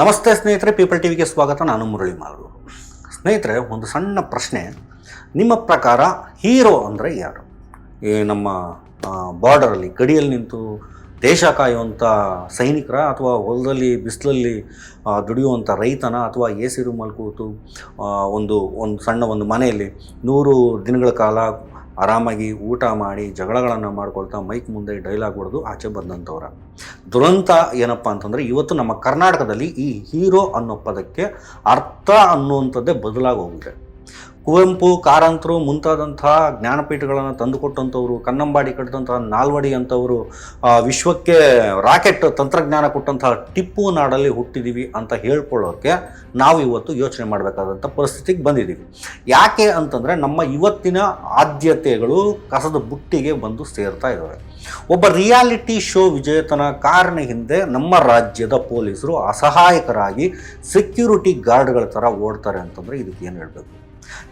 ನಮಸ್ತೆ ಸ್ನೇಹಿತರೆ people T ವಿಗೆ ಸ್ವಾಗತ. ನಾನು ಮುರಳಿ ಮಾಲೂರು ಸ್ನೇಹಿತರೆ, ಒಂದು ಸಣ್ಣ ಪ್ರಶ್ನೆ. ನಿಮ್ಮ ಪ್ರಕಾರ ಹೀರೋ ಅಂದರೆ ಯಾರು? ಈ ನಮ್ಮ ಬಾರ್ಡರಲ್ಲಿ ಗಡಿಯಲ್ಲಿ ನಿಂತು ದೇಶ ಕಾಯುವಂಥ ಸೈನಿಕರ ಅಥವಾ ಹೊಲದಲ್ಲಿ, ಬಿಸಿಲಲ್ಲಿ ದುಡಿಯುವಂಥ ರೈತನ ಅಥವಾ ಎ ಸಿ ರೂಮಲ್ಲಿ ಕೂತು ಒಂದು ಒಂದು ಸಣ್ಣ ಒಂದು ಮನೆಯಲ್ಲಿ ನೂರು ದಿನಗಳ ಕಾಲ ಆರಾಮಾಗಿ ಊಟ ಮಾಡಿ ಜಗಳಗಳನ್ನು ಮಾಡ್ಕೊಳ್ತಾ ಮೈಕ್ ಮುಂದೆ ಡೈಲಾಗ್ ಹೊಡೆದು ಆಚೆ ಬಂದಂಥವ್ರ. ದುರಂತ ಏನಪ್ಪ ಅಂತಂದರೆ ಇವತ್ತು ನಮ್ಮ ಕರ್ನಾಟಕದಲ್ಲಿ ಈ ಹೀರೋ ಅನ್ನೋ ಪದಕ್ಕೆ ಅರ್ಥ ಅನ್ನುವಂಥದ್ದೇ ಬದಲಾಗಿ ಹೋಗಿದೆ ಕುವೆಂಪು, ಕಾರಂತರು ಮುಂತಾದಂತಹ ಜ್ಞಾನಪೀಠಗಳನ್ನು ತಂದುಕೊಟ್ಟಂಥವ್ರು ಕನ್ನಂಬಾಡಿ ಕಟ್ಟಿದಂತಹ ನಾಲ್ವಡಿ ಅಂಥವರು ವಿಶ್ವಕ್ಕೆ ರಾಕೆಟ್ ತಂತ್ರಜ್ಞಾನ ಕೊಟ್ಟಂತಹ ಟಿಪ್ಪು ನಾಡಲ್ಲಿ ಹುಟ್ಟಿದ್ದೀವಿ ಅಂತ ಹೇಳ್ಕೊಳ್ಳೋಕ್ಕೆ ನಾವು ಇವತ್ತು ಯೋಚನೆ ಮಾಡಬೇಕಾದಂಥ ಪರಿಸ್ಥಿತಿಗೆ ಬಂದಿದ್ದೀವಿ ಯಾಕೆ ಅಂತಂದರೆ ನಮ್ಮ ಇವತ್ತಿನ ಆದ್ಯತೆಗಳು ಕಸದ ಬುಟ್ಟಿಗೆ ಬಂದು ಸೇರ್ತಾ ಇದ್ದಾವೆ. ಒಬ್ಬ ರಿಯಾಲಿಟಿ ಶೋ ವಿಜೇತನ ಕಾರಣ ಹಿಂದೆ ನಮ್ಮ ರಾಜ್ಯದ ಪೊಲೀಸರು ಅಸಹಾಯಕರಾಗಿ ಸೆಕ್ಯೂರಿಟಿ ಗಾರ್ಡ್ಗಳ ಥರ ಓಡ್ತಾರೆ ಅಂತಂದರೆ ಇದಕ್ಕೆ ಏನು ಹೇಳಬೇಕು?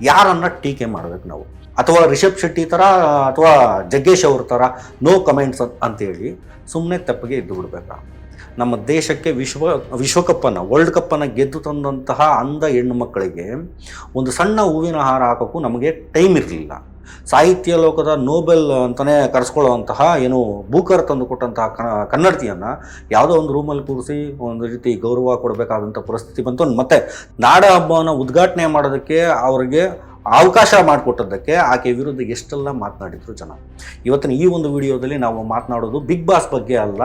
ಯಾರನ್ನ ಟೀಕೆ ಮಾಡಬೇಕು ನಾವು? ಅಥವಾ ರಿಷಬ್ ಶೆಟ್ಟಿ ಥರ ಅಥವಾ ಜಗ್ಗೇಶ್ ಅವ್ರ ಥರ ನೋ ಕಮೆಂಟ್ಸ್ ಅಂತ ಹೇಳಿ ಸುಮ್ಮನೆ ತಪ್ಪಿಗೆ ಇದ್ದು ಬಿಡ್ಬೇಕಾ? ನಮ್ಮ ದೇಶಕ್ಕೆ ವಿಶ್ವ, ವಿಶ್ವಕಪ್ಪನ್ನು ವರ್ಲ್ಡ್ ಕಪ್ಪನ್ನು ಗೆದ್ದು ತಂದಂತಹ ಅಂಧ ಹೆಣ್ಣು ಮಕ್ಕಳಿಗೆ ಒಂದು ಸಣ್ಣ ಹೂವಿನ ಹಾರ ಹಾಕೋಕ್ಕೂ ನಮಗೆ ಟೈಮ್ ಇರಲಿಲ್ಲ. ಸಾಹಿತ್ಯ ಲೋಕದ ನೋಬೆಲ್ ಅಂತಲೇ ಕರೆಸ್ಕೊಳ್ಳುವಂತಹ ಏನು ಬೂಕರ್ ತಂದು ಕೊಟ್ಟಂತಹ ಕನ್ನಡತಿಯನ್ನು ಯಾವುದೋ ಒಂದು ರೂಮಲ್ಲಿ ಕೂರಿಸಿ ಒಂದು ರೀತಿ ಗೌರವ ಕೊಡಬೇಕಾದಂಥ ಪರಿಸ್ಥಿತಿ ಬಂತು. ಮತ್ತು ನಾಡ ಹಬ್ಬವನ್ನು ಉದ್ಘಾಟನೆ ಮಾಡೋದಕ್ಕೆ ಅವರಿಗೆ ಅವಕಾಶ ಮಾಡಿಕೊಟ್ಟದ್ದಕ್ಕೆ ಆಕೆ ವಿರುದ್ಧ ಎಷ್ಟೆಲ್ಲ ಮಾತನಾಡಿದ್ರು ಜನ. ಇವತ್ತಿನ ಈ ಒಂದು ವಿಡಿಯೋದಲ್ಲಿ ನಾವು ಮಾತನಾಡೋದು ಬಿಗ್ ಬಾಸ್ ಬಗ್ಗೆ ಅಲ್ಲ,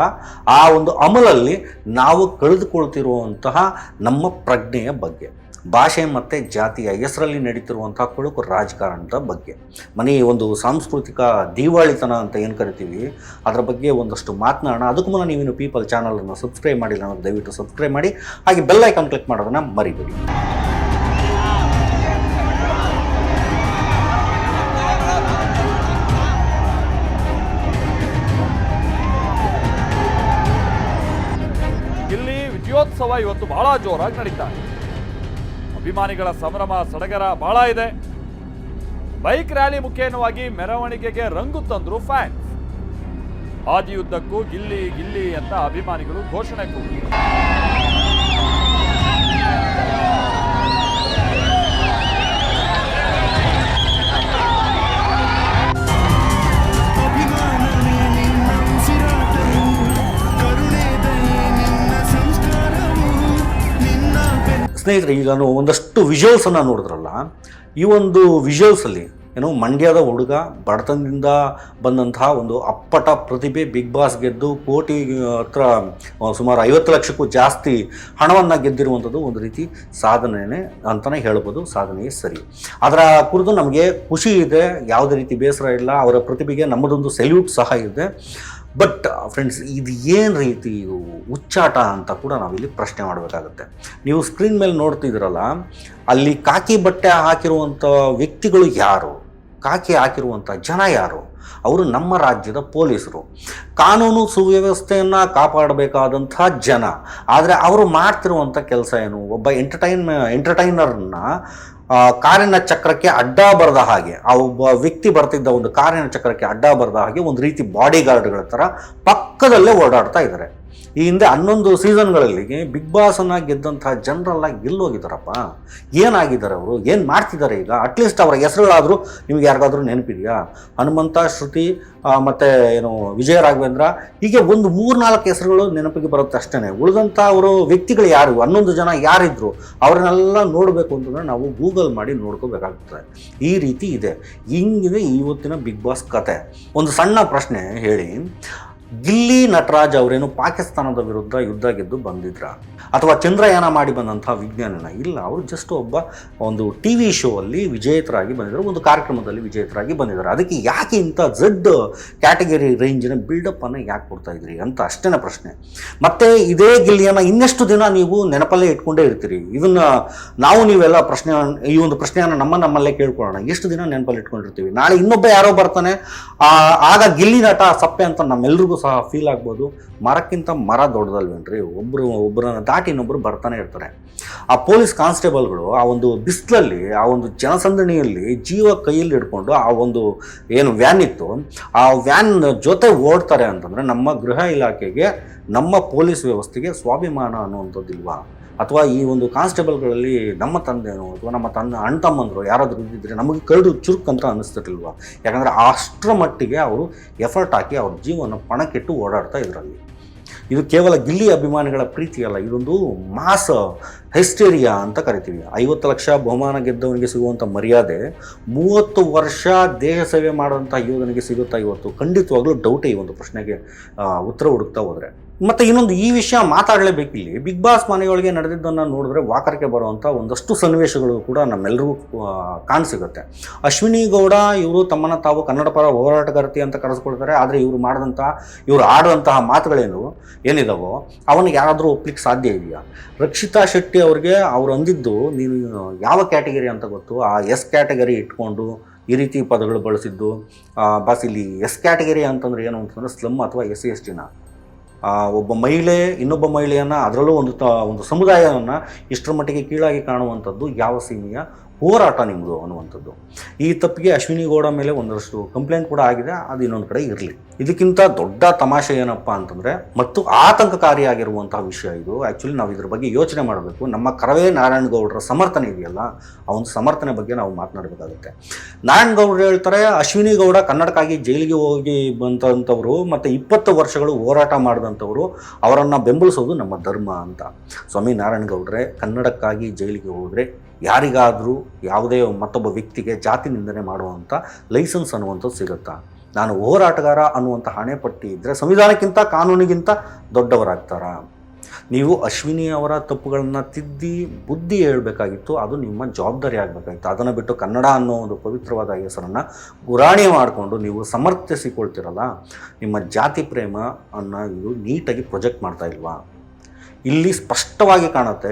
ಆ ಒಂದು ಅಮಲಲ್ಲಿ ನಾವು ಕಳೆದುಕೊಳ್ತಿರುವಂತಹ ನಮ್ಮ ಪ್ರಜ್ಞೆಯ ಬಗ್ಗೆ. ಭಾಷೆ ಮತ್ತು ಜಾತಿಯ ಹೆಸರಲ್ಲಿ ನಡೀತಿರುವಂತಹ ಕೊಳಕು ರಾಜಕಾರಣದ ಬಗ್ಗೆ. ಮನೆ ಒಂದು ಸಾಂಸ್ಕೃತಿಕ ದಿವಾಳಿತನ ಅಂತ ಏನು ಕರಿತೀವಿ, ಅದರ ಬಗ್ಗೆ ಒಂದಷ್ಟು ಮಾತನಾಡೋಣ. ಅದಕ್ಕೂ ಮುನ್ನ ನೀವಿನ ಪೀಪಲ್ ಚಾನಲನ್ನು ಸಬ್ಸ್ಕ್ರೈಬ್ ಮಾಡಿಲ್ಲ ಅನ್ನೋದು ದಯವಿಟ್ಟು ಸಬ್ಸ್ಕ್ರೈಬ್ ಮಾಡಿ. ಹಾಗೆ ಬೆಲ್ ಐಕಾನ್ ಕ್ಲಿಕ್ ಮಾಡೋದನ್ನು ಮರಿಬೇಡಿ. ಇವತ್ತು ಬಹಳ ಜೋರಾಗಿ ನಡೀತಾ ಇದೆ. ಅಭಿಮಾನಿಗಳ ಸಂಭ್ರಮ ಸಡಗರ ಬಹಳ ಇದೆ. ಬೈಕ್ ರ್ಯಾಲಿ ಮುಖೇನವಾಗಿ ಮೆರವಣಿಗೆಗೆ ರಂಗು ತಂದ್ರು ಫ್ಯಾನ್ಸ್ ಹಾದಿಯುದ್ದಕ್ಕೂ ಗಿಲ್ಲಿ ಗಿಲ್ಲಿ ಅಂತ ಅಭಿಮಾನಿಗಳು ಘೋಷಣೆ ಕೂಗಿದ್ರು. ಸ್ನೇಹಿತರೆ, ಈಗ ನಾನು ಒಂದಷ್ಟು ವಿಜುವಲ್ಸನ್ನು ನೋಡಿದ್ರಲ್ಲ, ಈ ಒಂದು ವಿಜುವಲ್ಸಲ್ಲಿ ಏನು ಮಂಡ್ಯದ ಹುಡುಗ ಬಡತನದಿಂದ ಬಂದಂತಹ ಒಂದು ಅಪ್ಪಟ ಪ್ರತಿಭೆ ಬಿಗ್ ಬಾಸ್ ಗೆದ್ದು ಕೋಟಿ ಹತ್ರ ಸುಮಾರು ಐವತ್ತು ಲಕ್ಷಕ್ಕೂ ಜಾಸ್ತಿ ಹಣವನ್ನು ಗೆದ್ದಿರುವಂಥದ್ದು ಒಂದು ರೀತಿ ಸಾಧನೆಯೇ ಅಂತಲೇ ಹೇಳ್ಬೋದು, ಸಾಧನೆಯೇ ಸರಿ. ಅದರ ಕುರಿತು ನಮಗೆ ಖುಷಿ ಇದೆ, ಯಾವುದೇ ರೀತಿ ಬೇಸರ ಇಲ್ಲ, ಅವರ ಪ್ರತಿಭೆಗೆ ನಮ್ಮದೊಂದು ಸೆಲ್ಯೂಟ್ ಸಹ ಇದೆ. ಬಟ್ ಫ್ರೆಂಡ್ಸ್ ಇದು ಏನು ರೀತಿ ಹುಚ್ಚಾಟ ಅಂತ ಕೂಡ ನಾವಿಲ್ಲಿ ಪ್ರಶ್ನೆ ಮಾಡಬೇಕಾಗುತ್ತೆ. ನೀವು ಸ್ಕ್ರೀನ್ ಮೇಲೆ ನೋಡ್ತಿದ್ದೀರಲ್ಲ, ಅಲ್ಲಿ ಕಾಕಿ ಬಟ್ಟೆ ಹಾಕಿರುವಂಥ ವ್ಯಕ್ತಿಗಳು ಯಾರು? ಕಾಕಿ ಹಾಕಿರುವಂಥ ಜನ ಯಾರು? ಅವರು ನಮ್ಮ ರಾಜ್ಯದ ಪೊಲೀಸರು. ಕಾನೂನು ಸುವ್ಯವಸ್ಥೆಯನ್ನು ಕಾಪಾಡಬೇಕಾದಂಥ ಜನ. ಆದರೆ ಅವರು ಮಾಡ್ತಿರುವಂಥ ಕೆಲಸ ಏನು? ಒಬ್ಬ ಎಂಟರ್ಟೈನ್ ಎಂಟರ್ಟೈನರ್ನ ಕಾರಿನ ಚಕ್ರಕ್ಕೆ ಅಡ್ಡ ಬರದ ಹಾಗೆ, ಆ ಒಬ್ಬ ವ್ಯಕ್ತಿ ಬರ್ತಿದ್ದ ಒಂದು ಕಾರಿನ ಚಕ್ರಕ್ಕೆ ಅಡ್ಡ ಬರದ ಹಾಗೆ ಒಂದು ರೀತಿ ಬಾಡಿ ಗಾರ್ಡ್ಗಳ ಥರ ಪಕ್ಕದಲ್ಲೇ ಓಡಾಡ್ತಾ ಇದ್ದಾರೆ. ಈ ಹಿಂದೆ ಹನ್ನೊಂದು ಸೀಸನ್ಗಳಲ್ಲಿ ಬಿಗ್ ಬಾಸನ್ನು ಗೆದ್ದಂತಹ ಜನರೆಲ್ಲ ಎಲ್ಲೋಗಿದ್ದಾರಪ್ಪ ಏನಾಗಿದ್ದಾರೆ ಅವರು? ಏನು ಮಾಡ್ತಿದ್ದಾರೆ ಈಗ? ಅಟ್ಲೀಸ್ಟ್ ಅವರ ಹೆಸರುಗಳಾದರೂ ನಿಮ್ಗೆ ಯಾರಿಗಾದರೂ ನೆನಪಿದೆಯಾ? ಹನುಮಂತ, ಶ್ರುತಿ ಮತ್ತು ಮತ್ತೆ ಏನು ವಿಜಯ ರಾಘವೇಂದ್ರ, ಹೀಗೆ ಒಂದು ಮೂರ್ನಾಲ್ಕು ಹೆಸರುಗಳು ನೆನಪಿಗೆ ಬರುತ್ತೆ ಅಷ್ಟೇ ಉಳಿದಂಥ ಅವರು ವ್ಯಕ್ತಿಗಳು ಯಾರು? ಹನ್ನೊಂದು ಜನ ಯಾರಿದ್ರು? ಅವ್ರನ್ನೆಲ್ಲ ನೋಡಬೇಕು ಅಂತಂದ್ರೆ ನಾವು ಗೂಗಲ್ ಮಾಡಿ ನೋಡ್ಕೋಬೇಕಾಗ್ತದೆ. ಈ ರೀತಿ ಇದೆ. ಹಿಂಗಿದೆ ಇವತ್ತಿನ ಬಿಗ್ ಬಾಸ್ ಕತೆ. ಒಂದು ಸಣ್ಣ ಪ್ರಶ್ನೆ ಹೇಳಿ. ಗಿಲ್ಲಿ ನಟರಾಜ್ ಅವರೇನು ಪಾಕಿಸ್ತಾನದ ವಿರುದ್ಧ ಯುದ್ಧ ಗೆದ್ದು ಬಂದಿದ್ರ? ಅಥವಾ ಚಂದ್ರಯಾನ ಮಾಡಿ ಬಂದಂಥ ವಿಜ್ಞಾನನ? ಇಲ್ಲ, ಅವರು ಜಸ್ಟ್ ಒಬ್ಬ ಒಂದು ಟಿ ವಿ ಶೋ ಅಲ್ಲಿ ವಿಜೇತರಾಗಿ ಬಂದಿದ್ದಾರೆ ಒಂದು ಕಾರ್ಯಕ್ರಮದಲ್ಲಿ ವಿಜೇತರಾಗಿ ಬಂದಿದ್ದಾರೆ. ಅದಕ್ಕೆ ಯಾಕೆ ಇಂಥ ಝಡ್ ಕ್ಯಾಟಗರಿ ರೇಂಜಿನ ಬಿಲ್ಡಪ್ಪನ್ನು ಯಾಕೆ ಕೊಡ್ತಾ ಇದ್ರಿ ಅಂತ ಅಷ್ಟೇ ಪ್ರಶ್ನೆ. ಮತ್ತೆ ಇದೇ ಗಿಲ್ಲಿಯನ್ನು ಇನ್ನೆಷ್ಟು ದಿನ ನೀವು ನೆನಪಲ್ಲೇ ಇಟ್ಕೊಂಡೇ ಇರ್ತೀರಿ? ಇದನ್ನ ನಾವು ನೀವೆಲ್ಲ ಪ್ರಶ್ನೆ, ಈ ಒಂದು ಪ್ರಶ್ನೆಯನ್ನು ನಮ್ಮ ನಮ್ಮಲ್ಲೇ ಕೇಳ್ಕೊಳ್ಳೋಣ. ಎಷ್ಟು ದಿನ ನೆನಪಲ್ಲಿ ಇಟ್ಕೊಂಡಿರ್ತೀವಿ? ನಾಳೆ ಇನ್ನೊಬ್ಬ ಯಾರೋ ಬರ್ತಾನೆ ಆಗ ಗಿಲ್ಲಿ ನಟ ಸಪ್ಪೆ ಅಂತ ನಮ್ಮೆಲ್ರಿಗೂ ನಿಮಗೂ ಸಹ ಫೀಲ್ ಆಗ್ಬೋದು. ಮರಕ್ಕಿಂತ ಮರ ದೊಡ್ಡದಲ್ವೇನ್ರಿ? ಒಬ್ಬರು ಒಬ್ಬರನ್ನ ದಾಟಿ ಇನ್ನೊಬ್ಬರು ಬರ್ತಾನೆ ಇರ್ತಾರೆ. ಆ ಪೊಲೀಸ್ ಕಾನ್ಸ್ಟೇಬಲ್ಗಳು ಆ ಒಂದು ಬಿಸಿಲಲ್ಲಿ, ಆ ಒಂದು ಜನಸಂದಣಿಯಲ್ಲಿ ಜೀವ ಕೈಯಲ್ಲಿ ಹಿಡ್ಕೊಂಡು ಆ ಒಂದು ಏನು ವ್ಯಾನ್ ಇತ್ತು, ಆ ವ್ಯಾನ್ ಜೊತೆ ಓಡ್ತಾರೆ ಅಂತಂದರೆ ನಮ್ಮ ಗೃಹ ಇಲಾಖೆಗೆ, ನಮ್ಮ ಪೊಲೀಸ್ ವ್ಯವಸ್ಥೆಗೆ ಸ್ವಾಭಿಮಾನ ಅನ್ನುವಂಥದ್ದಿಲ್ವಾ? ಅಥವಾ ಈ ಒಂದು ಕಾನ್ಸ್ಟೇಬಲ್ಗಳಲ್ಲಿ ನಮ್ಮ ತಂದೆನೋ ಅಥವಾ ನಮ್ಮ ತಂದೆ ಅಣ್ಣ ತಮ್ಮಂದರು ಯಾರಾದರೂ ಇದ್ದಿದ್ರೆ ನಮಗೆ ಕರಡು ಚುರುಕು ಅಂತ ಅನ್ನಿಸ್ತಿರ್ಲಿಲ್ವ? ಯಾಕಂದರೆ ಅಷ್ಟರ ಮಟ್ಟಿಗೆ ಅವರು ಎಫರ್ಟ್ ಹಾಕಿ ಅವ್ರ ಜೀವನ ಪಣಕ್ಕಿಟ್ಟು ಓಡಾಡ್ತಾ ಇದರಲ್ಲಿ. ಇದು ಕೇವಲ ಗಿಲ್ಲಿ ಅಭಿಮಾನಿಗಳ ಪ್ರೀತಿಯಲ್ಲ ಇದೊಂದು ಮಾಸ ಹೆಸ್ಟೇರಿಯಾ ಅಂತ ಕರಿತೀವಿ. ಐವತ್ತು ಲಕ್ಷ ಬಹುಮಾನ ಗೆದ್ದವನಿಗೆ ಸಿಗುವಂಥ ಮರ್ಯಾದೆ, ಮೂವತ್ತು ವರ್ಷ ದೇಹ ಸೇವೆ ಯೋಧನಿಗೆ ಸಿಗುತ್ತಾ ಇವತ್ತು? ಖಂಡಿತವಾಗ್ಲೂ ಡೌಟೇ ಈ ಒಂದು ಪ್ರಶ್ನೆಗೆ ಉತ್ತರ ಹುಡುಕ್ತಾ ಹೋದರೆ. ಮತ್ತು ಇನ್ನೊಂದು ಈ ವಿಷಯ ಮಾತಾಡಲೇಬೇಕಿಲ್ಲಿ ಬಿಗ್ ಬಾಸ್ ಮನೆಯೊಳಗೆ ನಡೆದಿದ್ದನ್ನು ನೋಡಿದ್ರೆ ವಾಕರಿಕೆ ಬರುವಂಥ ಒಂದಷ್ಟು ಸನ್ನಿವೇಶಗಳು ಕೂಡ ನಮ್ಮೆಲ್ಲರಿಗೂ ಕಾಣಸಿಗುತ್ತೆ. ಅಶ್ವಿನಿ ಗೌಡ ಇವರು ತಮ್ಮನ್ನು ತಾವು ಕನ್ನಡ ಪರ ಹೋರಾಟಗಾರತಿ ಅಂತ ಕರೆಸ್ಕೊಳ್ತಾರೆ ಆದರೆ ಇವರು ಮಾಡಿದಂಥ ಇವರು ಆಡುವಂತಹ ಮಾತುಗಳೇನು, ಏನಿದಾವೋ, ಅವನಿಗೆ ಯಾರಾದರೂ ಒಪ್ಲಿಕ್ಕೆ ಸಾಧ್ಯ ಇದೆಯಾ? ರಕ್ಷಿತಾ ಶೆಟ್ಟಿ ಅವ್ರಿಗೆ ಅವ್ರು ಅಂದಿದ್ದು, ನೀನು ಯಾವ ಕ್ಯಾಟಗರಿ ಅಂತ ಗೊತ್ತು? ಆ ಎಸ್ ಕ್ಯಾಟಗರಿ ಇಟ್ಕೊಂಡು ಈ ರೀತಿ ಪದಗಳು ಬಳಸಿದ್ದು ಬಸ್ ಇಲ್ಲಿ ಎಸ್ ಕ್ಯಾಟಗರಿ ಅಂತಂದ್ರೆ ಏನು ಅಂತಂದ್ರೆ ಸ್ಲಮ್ ಅಥವಾ ಎಸ್ ಸಿ ಎಸ್ ಟಿನ ಒಬ್ಬ ಮಹಿಳೆ ಇನ್ನೊಬ್ಬ ಮಹಿಳೆಯನ್ನು ಅದರಲ್ಲೂ ಒಂದು ಒಂದು ಸಮುದಾಯವನ್ನು ಇಷ್ಟರ ಮಟ್ಟಿಗೆ ಕೀಳಾಗಿ ಕಾಣುವಂಥದ್ದು ಯಾವ ಸೀಮೆಯ ಹೋರಾಟ ನಿಮ್ಮದು ಅನ್ನುವಂಥದ್ದು. ಈ ತಪ್ಪಿಗೆ ಅಶ್ವಿನಿ ಗೌಡ ಮೇಲೆ ಒಂದಷ್ಟು ಕಂಪ್ಲೇಂಟ್ ಕೂಡ ಆಗಿದೆ, ಅದು ಇನ್ನೊಂದು ಕಡೆ ಇರಲಿ. ಇದಕ್ಕಿಂತ ದೊಡ್ಡ ತಮಾಷೆ ಏನಪ್ಪ ಅಂತಂದರೆ, ಮತ್ತು ಆತಂಕಕಾರಿಯಾಗಿರುವಂತಹ ವಿಷಯ ಇದು. ಆ್ಯಕ್ಚುಲಿ ನಾವು ಇದ್ರ ಬಗ್ಗೆ ಯೋಚನೆ ಮಾಡಬೇಕು. ನಮ್ಮ ಕರವೇ ನಾರಾಯಣ ಗೌಡರ ಸಮರ್ಥನೆ ಇದೆಯಲ್ಲ, ಆ ಒಂದು ಸಮರ್ಥನೆ ಬಗ್ಗೆ ನಾವು ಮಾತನಾಡಬೇಕಾಗುತ್ತೆ. ನಾರಾಯಣಗೌಡರು ಹೇಳ್ತಾರೆ, ಅಶ್ವಿನಿ ಗೌಡ ಕನ್ನಡಕ್ಕಾಗಿ ಜೈಲಿಗೆ ಹೋಗಿ ಬಂದಂಥವ್ರು ಮತ್ತು ಇಪ್ಪತ್ತು ವರ್ಷಗಳು ಹೋರಾಟ ಮಾಡಿದಂಥವರು ಅವರನ್ನು ಬೆಂಬಲಿಸೋದು ನಮ್ಮ ಧರ್ಮ ಅಂತ. ಸ್ವಾಮಿ ನಾರಾಯಣ ನಾರಾಯಣಗೌಡ್ರೆ ಕನ್ನಡಕ್ಕಾಗಿ ಜೈಲಿಗೆ ಹೋದರೆ ಯಾರಿಗಾದರೂ ಯಾವುದೇ ಮತ್ತೊಬ್ಬ ವ್ಯಕ್ತಿಗೆ ಜಾತಿ ನಿಂದನೆ ಮಾಡುವಂಥ ಲೈಸೆನ್ಸ್ ಅನ್ನುವಂಥದ್ದು ಸಿಗುತ್ತಾ? ನಾನು ಹೋರಾಟಗಾರ ಅನ್ನುವಂಥ ಹಣೆಪಟ್ಟಿ ಇದ್ದರೆ ಸಂವಿಧಾನಕ್ಕಿಂತ ಕಾನೂನಿಗಿಂತ ದೊಡ್ಡವರಾಗ್ತಾರಾ? ನೀವು ಅಶ್ವಿನಿ ಅವರ ತಪ್ಪುಗಳನ್ನು ತಿದ್ದಿ ಬುದ್ಧಿ ಹೇಳಬೇಕಾಗಿತ್ತು, ಅದು ನಿಮ್ಮ ಜವಾಬ್ದಾರಿ ಆಗಬೇಕಾಗಿತ್ತು. ಅದನ್ನು ಬಿಟ್ಟು ಕನ್ನಡ ಅನ್ನೋ ಒಂದು ಪವಿತ್ರವಾದ ಹೆಸರನ್ನು ಗುರಾಣಿ ಮಾಡಿಕೊಂಡು ನೀವು ಸಮರ್ಥಿಸಿಕೊಳ್ತಿರಲ್ಲ, ನಿಮ್ಮ ಜಾತಿ ಪ್ರೇಮ ಅನ್ನು ಇದು ನೀಟಾಗಿ ಪ್ರೊಜೆಕ್ಟ್ ಮಾಡ್ತಾ ಇಲ್ವಾ? ಇಲ್ಲಿ ಸ್ಪಷ್ಟವಾಗಿ ಕಾಣುತ್ತೆ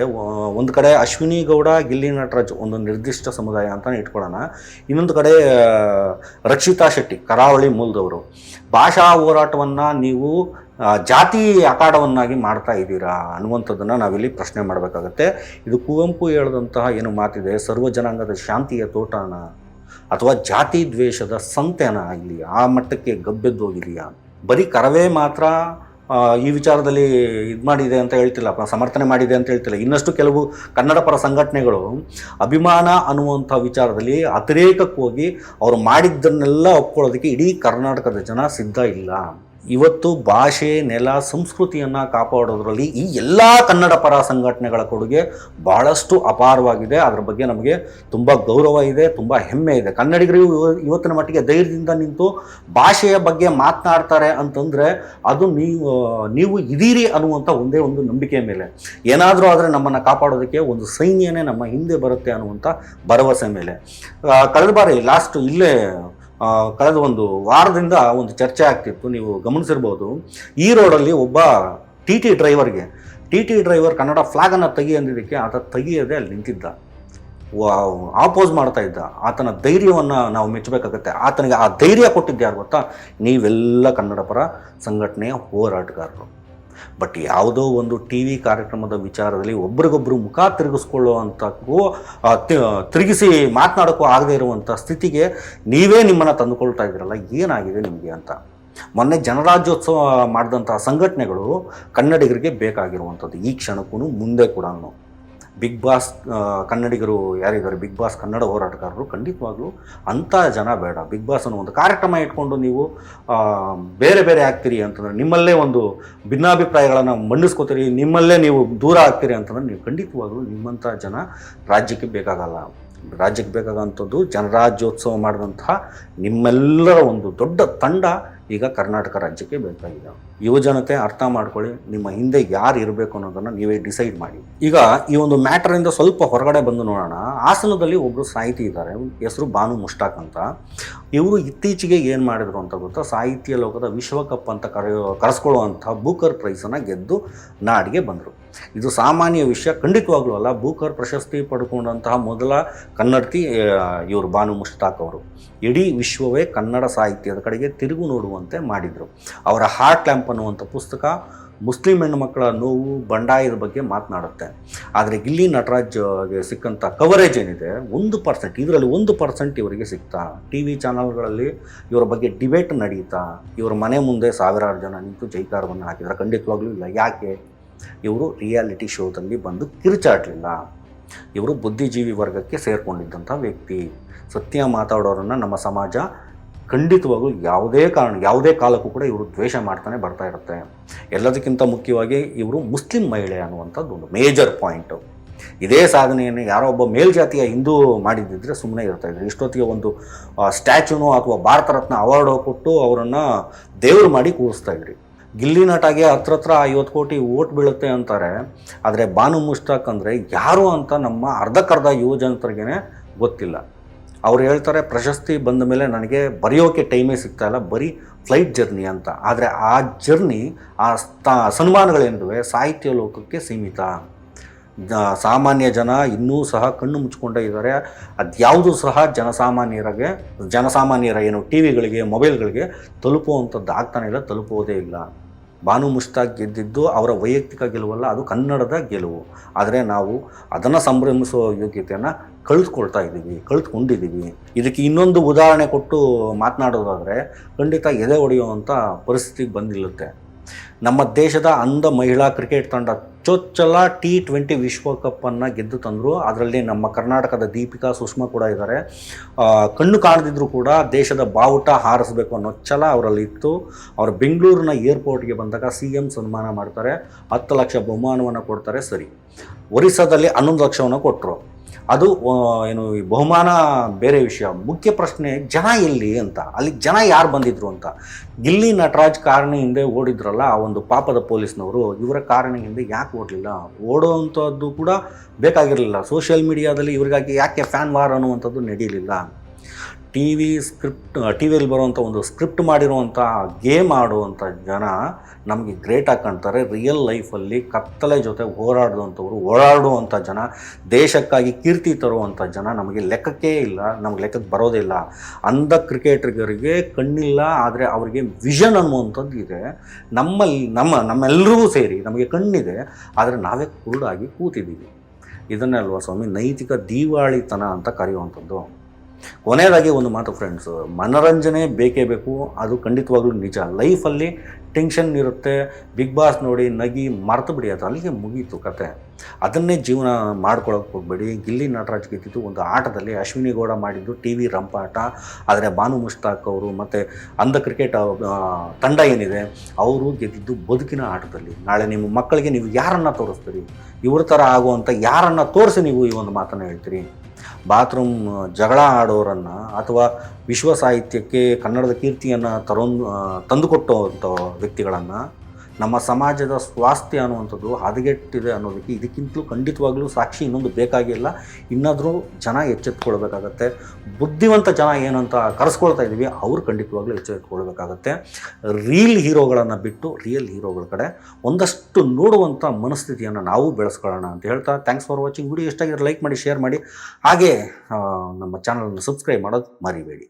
ಒಂದು ಕಡೆ ಅಶ್ವಿನಿ ಗೌಡ, ಗಿಲ್ಲಿ ನಟರಾಜ್ ಒಂದು ನಿರ್ದಿಷ್ಟ ಸಮುದಾಯ ಅಂತಲೇ ಇಟ್ಕೊಳ್ಳೋಣ. ಇನ್ನೊಂದು ಕಡೆ ರಕ್ಷಿತಾ ಶೆಟ್ಟಿ, ಕರಾವಳಿ ಮೂಲದವರು. ಭಾಷಾ ಹೋರಾಟವನ್ನು ನೀವು ಜಾತಿ ಅಖಾಡವನ್ನಾಗಿ ಮಾಡ್ತಾ ಇದ್ದೀರಾ ಅನ್ನುವಂಥದ್ದನ್ನು ನಾವಿಲ್ಲಿ ಪ್ರಶ್ನೆ ಮಾಡಬೇಕಾಗತ್ತೆ. ಇದು ಕುವೆಂಪು ಹೇಳಿದಂತಹ ಏನು ಮಾತಿದೆ, ಸರ್ವ ಜನಾಂಗದ ಶಾಂತಿಯ ತೋಟನ ಅಥವಾ ಜಾತಿ ದ್ವೇಷದ ಸಂತೆನ ಇಲ್ಲಿ ಆ ಮಟ್ಟಕ್ಕೆ ಗಬ್ಬೆದ್ದೋಗಿದೆಯಾ? ಬರೀ ಕರವೇ ಮಾತ್ರ ಈ ವಿಚಾರದಲ್ಲಿ ಇದು ಮಾಡಿದೆ ಅಂತ ಹೇಳ್ತಿಲ್ಲ ಸಮರ್ಥನೆ ಮಾಡಿದೆ ಅಂತ ಹೇಳ್ತಿಲ್ಲ. ಇನ್ನಷ್ಟು ಕೆಲವು ಕನ್ನಡ ಪರ ಸಂಘಟನೆಗಳು ಅಭಿಮಾನ ಅನ್ನುವಂಥ ವಿಚಾರದಲ್ಲಿ ಅತಿರೇಕಕ್ಕೆ ಹೋಗಿ ಅವರು ಮಾಡಿದ್ದನ್ನೆಲ್ಲ ಒಪ್ಕೊಳ್ಳೋದಕ್ಕೆ ಇಡೀ ಕರ್ನಾಟಕದ ಜನ ಸಿದ್ಧ ಇಲ್ಲ. ಇವತ್ತು ಭಾಷೆ, ನೆಲ, ಸಂಸ್ಕೃತಿಯನ್ನು ಕಾಪಾಡೋದ್ರಲ್ಲಿ ಈ ಎಲ್ಲ ಕನ್ನಡ ಪರ ಸಂಘಟನೆಗಳ ಕೊಡುಗೆ ಬಹಳಷ್ಟು ಅಪಾರವಾಗಿದೆ. ಅದರ ಬಗ್ಗೆ ನಮಗೆ ತುಂಬ ಗೌರವ ಇದೆ, ತುಂಬ ಹೆಮ್ಮೆ ಇದೆ. ಕನ್ನಡಿಗರು ಇವ- ಇವತ್ತಿನ ಮಟ್ಟಿಗೆ ಧೈರ್ಯದಿಂದ ನಿಂತು ಭಾಷೆಯ ಬಗ್ಗೆ ಮಾತನಾಡ್ತಾರೆ ಅಂತಂದರೆ ಅದು ನೀವು ನೀವು ಇದೀರಿ ಅನ್ನುವಂಥ ಒಂದೇ ಒಂದು ನಂಬಿಕೆ ಮೇಲೆ. ಏನಾದರೂ ಆದರೆ ನಮ್ಮನ್ನು ಕಾಪಾಡೋದಕ್ಕೆ ಒಂದು ಸೈನ್ಯನೇ ನಮ್ಮ ಹಿಂದೆ ಬರುತ್ತೆ ಅನ್ನುವಂಥ ಭರವಸೆ ಮೇಲೆ. ಕಳೆದ ಬಾರಿ ಲಾಸ್ಟ್ ಇಲ್ಲೇ ಕಳೆದ ಒಂದು ವಾರದಿಂದ ಒಂದು ಚರ್ಚೆ ಆಗ್ತಿತ್ತು, ನೀವು ಗಮನಿಸಿರ್ಬೋದು. ಈ ರೋಡಲ್ಲಿ ಒಬ್ಬ ಟಿ ಟಿ ಡ್ರೈವರ್ಗೆ ಟಿ ಟಿ ಡ್ರೈವರ್ ಕನ್ನಡ ಫ್ಲಾಗನ್ನು ತೆಗಿ ಅಂದಿದ್ದಕ್ಕೆ ಆತ ತೆಗಿಯದೆ ಅಲ್ಲಿ ನಿಂತಿದ್ದ. ಆಪೋಸ್ ಮಾಡ್ತಾ ಇದ್ದ. ಆತನ ಧೈರ್ಯವನ್ನು ನಾವು ಮೆಚ್ಚಬೇಕಾಗತ್ತೆ. ಆತನಿಗೆ ಆ ಧೈರ್ಯ ಕೊಟ್ಟಿದ್ದು ಯಾರು ಗೊತ್ತಾ? ನೀವೆಲ್ಲ ಕನ್ನಡ ಪರ ಸಂಘಟನೆಯ ಹೋರಾಟಗಾರರು. ಬಟ್ ಯಾವುದೋ ಒಂದು ಟಿ ವಿ ಕಾರ್ಯಕ್ರಮದ ವಿಚಾರದಲ್ಲಿ ಒಬ್ರಿಗೊಬ್ರು ಮುಖ ತಿರುಗಿಸ್ಕೊಳ್ಳುವಂಥಕ್ಕೂ ಅಂಥಕ್ಕೂ ತಿರುಗಿಸಿ ಮಾತನಾಡೋಕ್ಕೂ ಆಗದೇ ಇರುವಂಥ ಸ್ಥಿತಿಗೆ ನೀವೇ ನಿಮ್ಮನ್ನು ತಂದುಕೊಳ್ತಾ ಇದ್ದೀರಲ್ಲ, ಏನಾಗಿದೆ ನಿಮಗೆ ಅಂತ. ಮೊನ್ನೆ ಜನರಾಜ್ಯೋತ್ಸವ ಮಾಡಿದಂಥ ಸಂಘಟನೆಗಳು ಕನ್ನಡಿಗರಿಗೆ ಬೇಕಾಗಿರುವಂಥದ್ದು ಈ ಕ್ಷಣಕ್ಕೂ ಮುಂದೆ ಕೂಡ ಬಿಗ್ ಬಾಸ್ ಕನ್ನಡಿಗರು ಯಾರಿದ್ದಾರೆ? ಬಿಗ್ ಬಾಸ್ ಕನ್ನಡ ಹೋರಾಟಗಾರರು. ಖಂಡಿತವಾಗ್ಲೂ ಅಂಥ ಜನ ಬೇಡ. ಬಿಗ್ ಬಾಸ್ ಅನ್ನೋ ಒಂದು ಕಾರ್ಯಕ್ರಮ ಇಟ್ಕೊಂಡು ನೀವು ಬೇರೆ ಬೇರೆ ಆಗ್ತೀರಿ ಅಂತಂದರೆ ನಿಮ್ಮಲ್ಲೇ ಒಂದು ಭಿನ್ನಾಭಿಪ್ರಾಯಗಳನ್ನು ಮಂಡಿಸ್ಕೋತೀರಿ, ನಿಮ್ಮಲ್ಲೇ ನೀವು ದೂರ ಆಗ್ತೀರಿ ಅಂತಂದ್ರೆ ನೀವು ಖಂಡಿತವಾಗ್ಲೂ ನಿಮ್ಮಂಥ ಜನ ರಾಜ್ಯಕ್ಕೆ ಬೇಕಾಗಲ್ಲ. ರಾಜ್ಯಕ್ಕೆ ಬೇಕಾಗಂಥದ್ದು ಜನರಾಜ್ಯೋತ್ಸವ ಮಾಡಿದಂತಹ ನಿಮ್ಮೆಲ್ಲರ ಒಂದು ದೊಡ್ಡ ತಂಡ ಈಗ ಕರ್ನಾಟಕ ರಾಜ್ಯಕ್ಕೆ ಬೇಕಾಗಿದೆ. ಯುವಜನತೆ ಅರ್ಥ ಮಾಡ್ಕೊಳ್ಳಿ, ನಿಮ್ಮ ಹಿಂದೆ ಯಾರು ಇರಬೇಕು ಅನ್ನೋದನ್ನು ನೀವೇ ಡಿಸೈಡ್ ಮಾಡಿ. ಈಗ ಈ ಒಂದು ಮ್ಯಾಟರಿಂದ ಸ್ವಲ್ಪ ಹೊರಗಡೆ ಬಂದು ನೋಡೋಣ. ಹಾಸನದಲ್ಲಿ ಒಬ್ಬರು ಸಾಹಿತಿ ಇದ್ದಾರೆ, ಹೆಸರು ಬಾನು ಮುಷ್ಟಾಕ್ ಅಂತ. ಇವರು ಇತ್ತೀಚೆಗೆ ಏನು ಮಾಡಿದ್ರು ಅಂತ ಗೊತ್ತಾ? ಸಾಹಿತ್ಯ ಲೋಕದ ವಿಶ್ವಕಪ್ ಅಂತ ಕರೆಯೋ, ಕರೆಸ್ಕೊಳ್ಳುವಂಥ ಬೂಕರ್ ಪ್ರೈಸನ್ನು ಗೆದ್ದು ನಾಡಿಗೆ ಬಂದರು. ಇದು ಸಾಮಾನ್ಯ ವಿಷಯ, ಖಂಡಿತವಾಗ್ಲೂ ಅಲ್ಲ. ಬೂಕರ್ ಪ್ರಶಸ್ತಿ ಪಡ್ಕೊಂಡಂತಹ ಮೊದಲ ಕನ್ನಡತಿ ಇವರು ಭಾನು ಮುಷ್ತಾಕ್ ಅವರು. ಇಡೀ ವಿಶ್ವವೇ ಕನ್ನಡ ಸಾಹಿತ್ಯದ ಕಡೆಗೆ ತಿರುಗು ನೋಡುವಂತೆ ಮಾಡಿದರು. ಅವರ ಹಾರ್ಟ್ ಲ್ಯಾಂಪ್ ಅನ್ನುವಂಥ ಪುಸ್ತಕ ಮುಸ್ಲಿಂ ಹೆಣ್ಣು ಮಕ್ಕಳ ನೋವು, ಬಂಡಾಯದ ಬಗ್ಗೆ ಮಾತನಾಡುತ್ತೆ. ಆದರೆ ಗಿಲ್ಲಿ ನಟರಾಜ್ಗೆ ಸಿಕ್ಕಂಥ ಕವರೇಜ್ ಏನಿದೆ, ಒಂದು ಪರ್ಸೆಂಟ್ ಇದರಲ್ಲಿ ಒಂದು ಪರ್ಸೆಂಟ್ ಇವರಿಗೆ ಸಿಗ್ತಾ ಟಿ ವಿ ಚಾನಲ್ಗಳಲ್ಲಿ ಇವರ ಬಗ್ಗೆ ಡಿಬೇಟ್ ನಡೀತಾ. ಇವರ ಮನೆ ಮುಂದೆ ಸಾವಿರಾರು ಜನ ನಿಂತು ಜೈಕಾರವನ್ನು ಹಾಕಿದ್ರೆ ಖಂಡಿತವಾಗ್ಲೂ ಇಲ್ಲ. ಯಾಕೆ? ಇವರು ರಿಯಾಲಿಟಿ ಶೋದಲ್ಲಿ ಬಂದು ಕಿರುಚಾಟಲಿಲ್ಲ. ಇವರು ಬುದ್ಧಿಜೀವಿ ವರ್ಗಕ್ಕೆ ಸೇರಿಕೊಂಡಿದ್ದಂಥ ವ್ಯಕ್ತಿ. ಸತ್ಯ ಮಾತಾಡೋರನ್ನು ನಮ್ಮ ಸಮಾಜ ಖಂಡಿತವಾಗೂ ಯಾವುದೇ ಕಾರಣ, ಯಾವುದೇ ಕಾಲಕ್ಕೂ ಕೂಡ ಇವರು ದ್ವೇಷ ಮಾಡ್ತಾನೆ ಬರ್ತಾ ಇರುತ್ತೆ. ಎಲ್ಲದಕ್ಕಿಂತ ಮುಖ್ಯವಾಗಿ ಇವರು ಮುಸ್ಲಿಂ ಮಹಿಳೆ ಅನ್ನುವಂಥದ್ದು ಒಂದು ಮೇಜರ್ ಪಾಯಿಂಟು ಇದೇ ಸಾಧನೆಯನ್ನು ಯಾರೋ ಒಬ್ಬ ಮೇಲ್ಜಾತಿಯ ಹಿಂದೂ ಮಾಡಿದ್ದಿದ್ರೆ ಸುಮ್ಮನೆ ಇರ್ತಾ ಇದ್ರು. ಇಷ್ಟೊತ್ತಿಗೆ ಒಂದು ಸ್ಟ್ಯಾಚ್ಯೂನೋ ಅಥವಾ ಭಾರತ ರತ್ನ ಅವಾರ್ಡ್ ಕೊಟ್ಟು ಅವರನ್ನು ದೇವರು ಮಾಡಿ ಕೂರಿಸ್ತಾ ಇದ್ರಿ. ಗಿಲ್ಲಿ ನಟಾಗೆ ಹತ್ರ ಹತ್ರ ಐವತ್ತು ಕೋಟಿ ಓಟ್ ಬೀಳುತ್ತೆ ಅಂತಾರೆ. ಆದರೆ ಬಾನು ಮುಷ್ತಾಕ್ ಅಂದರೆ ಯಾರು ಅಂತ ನಮ್ಮ ಅರ್ಧಕ್ಕರ್ಧ ಯುವ ಜನತರಿಗೆ ಗೊತ್ತಿಲ್ಲ. ಅವ್ರು ಹೇಳ್ತಾರೆ, ಪ್ರಶಸ್ತಿ ಬಂದ ಮೇಲೆ ನನಗೆ ಬರೆಯೋಕೆ ಟೈಮೇ ಸಿಗ್ತಾ ಇಲ್ಲ, ಬರೀ ಫ್ಲೈಟ್ ಜರ್ನಿ ಅಂತ. ಆದರೆ ಆ ಜರ್ನಿ ಆ ಸನ್ಮಾನಗಳೆಂದುವೆ ಸಾಹಿತ್ಯ ಲೋಕಕ್ಕೆ ಸೀಮಿತ. ಸಾಮಾನ್ಯ ಜನ ಇನ್ನೂ ಸಹ ಕಣ್ಣು ಮುಚ್ಕೊಂಡೇ ಇದ್ದಾರೆ. ಅದ್ಯಾವುದು ಸಹ ಜನಸಾಮಾನ್ಯರಿಗೆ, ಜನಸಾಮಾನ್ಯರ ಏನು ಟಿ ವಿಗಳಿಗೆ ಮೊಬೈಲ್ಗಳಿಗೆ ತಲುಪುವಂಥದ್ದು ಆಗ್ತಾನೆ ಇಲ್ಲ, ತಲುಪುವುದೇ ಇಲ್ಲ. ಬಾನು ಮುಷ್ತಾಕ್ ಗೆದ್ದಿದ್ದು ಅವರ ವೈಯಕ್ತಿಕ ಗೆಲುವಲ್ಲ, ಅದು ಕನ್ನಡದ ಗೆಲುವು. ಆದರೆ ನಾವು ಅದನ್ನು ಸಂಭ್ರಮಿಸುವ ಯೋಗ್ಯತೆಯನ್ನು ಕಳೆದುಕೊಳ್ತಾ ಇದ್ದೀವಿ, ಕಳೆದುಕೊಂಡಿದ್ದೀವಿ. ಇದಕ್ಕೆ ಇನ್ನೊಂದು ಉದಾಹರಣೆ ಕೊಟ್ಟು ಮಾತನಾಡೋದಾದರೆ, ಖಂಡಿತ ಎದೆ ಹೊಡೆಯುವಂಥ ಪರಿಸ್ಥಿತಿಗೆ ಬಂದಿಲ್ಲುತ್ತೆ ನಮ್ಮ ದೇಶದ ಅಂಧ ಮಹಿಳಾ ಕ್ರಿಕೆಟ್ ತಂಡ ಚೊಚ್ಚಲ ಟಿ ಟ್ವೆಂಟಿ ವಿಶ್ವಕಪ್ಪನ್ನು ಗೆದ್ದು ತಂದರು. ಅದರಲ್ಲಿ ನಮ್ಮ ಕರ್ನಾಟಕದ ದೀಪಿಕಾ ಸುಷ್ಮಾ ಕೂಡ ಇದ್ದಾರೆ ಕಣ್ಣು ಕಾಣದಿದ್ದರೂ ಕೂಡ ದೇಶದ ಬಾವುಟ ಹಾರಿಸಬೇಕು ಅನ್ನೋ ಛಲ ಅವರಲ್ಲಿ ಇತ್ತು ಅವರು ಬೆಂಗಳೂರಿನ ಏರ್ಪೋರ್ಟ್ಗೆ ಬಂದಾಗ ಸಿ ಎಂ ಸನ್ಮಾನ ಮಾಡ್ತಾರೆ. ಹತ್ತು ಲಕ್ಷ ಬಹುಮಾನವನ್ನು ಕೊಡ್ತಾರೆ. ಸರಿ. ಒರಿಸ್ಸಾದಲ್ಲಿ ಹನ್ನೊಂದು ಲಕ್ಷವನ್ನು ಕೊಟ್ಟರು ಅದು ಏನು ಬಹುಮಾನ ಬೇರೆ ವಿಷಯ. ಮುಖ್ಯ ಪ್ರಶ್ನೆ, ಜನ ಎಲ್ಲಿ ಅಂತ. ಅಲ್ಲಿ ಜನ ಯಾರು ಬಂದಿದ್ರು ಅಂತ. ಗಿಲ್ಲಿ ನಟರಾಜ್ ಕಾರಣ ಹಿಂದೆ ಓಡಿದ್ರಲ್ಲ, ಆ ಒಂದು ಪಾಪದ ಪೊಲೀಸ್ನವರು, ಇವರ ಕಾರಣ ಹಿಂದೆ ಯಾಕೆ ಓಡಲಿಲ್ಲ? ಓಡೋವಂಥದ್ದು ಕೂಡ ಬೇಕಾಗಿರಲಿಲ್ಲ. ಸೋಷಿಯಲ್ ಮೀಡಿಯಾದಲ್ಲಿ ಇವರಿಗಾಗಿ ಯಾಕೆ ಫ್ಯಾನ್ ವಾರ್ ಅನ್ನುವಂಥದ್ದು ನಡೀಲಿಲ್ಲ. ಟಿ ವಿ ಸ್ಕ್ರಿಪ್ಟ್ ಟಿ ವಿಯಲ್ಲಿ ಬರುವಂಥ ಒಂದು ಸ್ಕ್ರಿಪ್ಟ್ ಮಾಡಿರುವಂಥ ಗೇಮ್ ಆಡುವಂಥ ಜನ ನಮಗೆ ಗ್ರೇಟಾಗಿ ಕಾಣ್ತಾರೆ. ರಿಯಲ್ ಲೈಫಲ್ಲಿ ಕತ್ತಲೆ ಜೊತೆ ಹೋರಾಡುವಂಥವ್ರು, ಓಡಾಡುವಂಥ ಜನ, ದೇಶಕ್ಕಾಗಿ ಕೀರ್ತಿ ತರುವಂಥ ಜನ ನಮಗೆ ಲೆಕ್ಕಕ್ಕೇ ಇಲ್ಲ, ನಮಗೆ ಲೆಕ್ಕಕ್ಕೆ ಬರೋದಿಲ್ಲ ಅಂಧ ಕ್ರಿಕೆಟರ್ಗರಿಗೆ ಕಣ್ಣಿಲ್ಲ, ಆದರೆ ಅವರಿಗೆ ವಿಷನ್ ಅನ್ನುವಂಥದ್ದು ಇದೆ. ನಮ್ಮಲ್ಲಿ, ನಮ್ಮ, ನಮ್ಮೆಲ್ಲರಿಗೂ ಸೇರಿ ನಮಗೆ ಕಣ್ಣಿದೆ, ಆದರೆ ನಾವೇ ಕುರುಡಾಗಿ ಕೂತಿದ್ದೀವಿ. ಇದನ್ನೇ ಸ್ವಾಮಿ? ನೈತಿಕ ದಿವಾಳಿತನ ಅಂತ ಕರೆಯುವಂಥದ್ದು. ಕೊನೆಯದಾಗಿ ಒಂದು ಮಾತು ಫ್ರೆಂಡ್ಸ್ ಮನರಂಜನೆ ಬೇಕೇ ಬೇಕು, ಅದು ಖಂಡಿತವಾಗ್ಲೂ ನಿಜ. ಲೈಫಲ್ಲಿ ಟೆನ್ಷನ್ ಇರುತ್ತೆ ಬಿಗ್ ಬಾಸ್ ನೋಡಿ ನಗಿ ಮರೆತು ಬಿಡಿ, ಅದು ಅಲ್ಲಿಗೆ ಮುಗೀತು ಕತೆ. ಅದನ್ನೇ ಜೀವನ ಮಾಡ್ಕೊಳಕ್ಕೆ ಹೋಗ್ಬೇಡಿ. ಗಿಲ್ಲಿ ನಟರಾಜ್ ಗೆದ್ದಿದ್ದು ಒಂದು ಆಟದಲ್ಲಿ ಅಶ್ವಿನಿ ಗೌಡ ಮಾಡಿದ್ದು ಟಿ ವಿ ರಂಪಾಟ, ಆದರೆ ಬಾನು ಮುಷ್ತಾಕ್ ಅವರು ಮತ್ತು ಅಂಧ ಕ್ರಿಕೆಟ್ ತಂಡ ಏನಿದೆ, ಅವರು ಗೆದ್ದಿದ್ದು ಬದುಕಿನ ಆಟದಲ್ಲಿ. ನಾಳೆ ನಿಮ್ಮ ಮಕ್ಕಳಿಗೆ ನೀವು ಯಾರನ್ನು ತೋರಿಸ್ತೀರಿ? ಇವ್ರ ಥರ ಆಗುವಂಥ ಯಾರನ್ನು ತೋರಿಸಿ ನೀವು ಈ ಒಂದು ಮಾತನ್ನು ಹೇಳ್ತೀರಿ? ಬಾತ್ರೂಮ್ ಜಗಳ ಆಡೋರನ್ನು ಅಥವಾ ವಿಶ್ವ ಸಾಹಿತ್ಯಕ್ಕೆ ಕನ್ನಡದ ಕೀರ್ತಿಯನ್ನು ತರೊಂದು ತಂದುಕೊಟ್ಟಂಥ ವ್ಯಕ್ತಿಗಳನ್ನು ನಮ್ಮ ಸಮಾಜದ ಸ್ವಾಸ್ಥ್ಯ ಅನ್ನುವಂಥದ್ದು ಹದಗೆಟ್ಟಿದೆ ಅನ್ನೋದಕ್ಕೆ ಇದಕ್ಕಿಂತಲೂ ಖಂಡಿತವಾಗಲೂ ಸಾಕ್ಷಿ ಇನ್ನೊಂದು ಬೇಕಾಗಿಲ್ಲ. ಇನ್ನಾದರೂ ಜನ ಎಚ್ಚೆತ್ಕೊಳ್ಬೇಕಾಗತ್ತೆ. ಬುದ್ಧಿವಂತ ಜನ ಏನಂತ ಕರೆಸ್ಕೊಳ್ತಾ ಇದ್ದೀವಿ, ಅವ್ರು ಖಂಡಿತವಾಗ್ಲೂ ಎಚ್ಚೆತ್ಕೊಳ್ಬೇಕಾಗತ್ತೆ. ರೀಲ್ ಹೀರೋಗಳನ್ನು ಬಿಟ್ಟು ರಿಯಲ್ ಹೀರೋಗಳ ಕಡೆ ಒಂದಷ್ಟು ನೋಡುವಂಥ ಮನಸ್ಥಿತಿಯನ್ನು ನಾವು ಬೆಳೆಸ್ಕೊಳ್ಳೋಣ ಅಂತ ಹೇಳ್ತಾ ಥ್ಯಾಂಕ್ಸ್ ಫಾರ್ ವಾಚಿಂಗ್ ವಿಡಿಯೋ ಎಷ್ಟಾಗಿದ್ರೆ ಲೈಕ್ ಮಾಡಿ ಶೇರ್ ಮಾಡಿ. ಹಾಗೆ ನಮ್ಮ ಚಾನಲನ್ನು ಸಬ್ಸ್ಕ್ರೈಬ್ ಮಾಡೋದು ಮರಿಬೇಡಿ.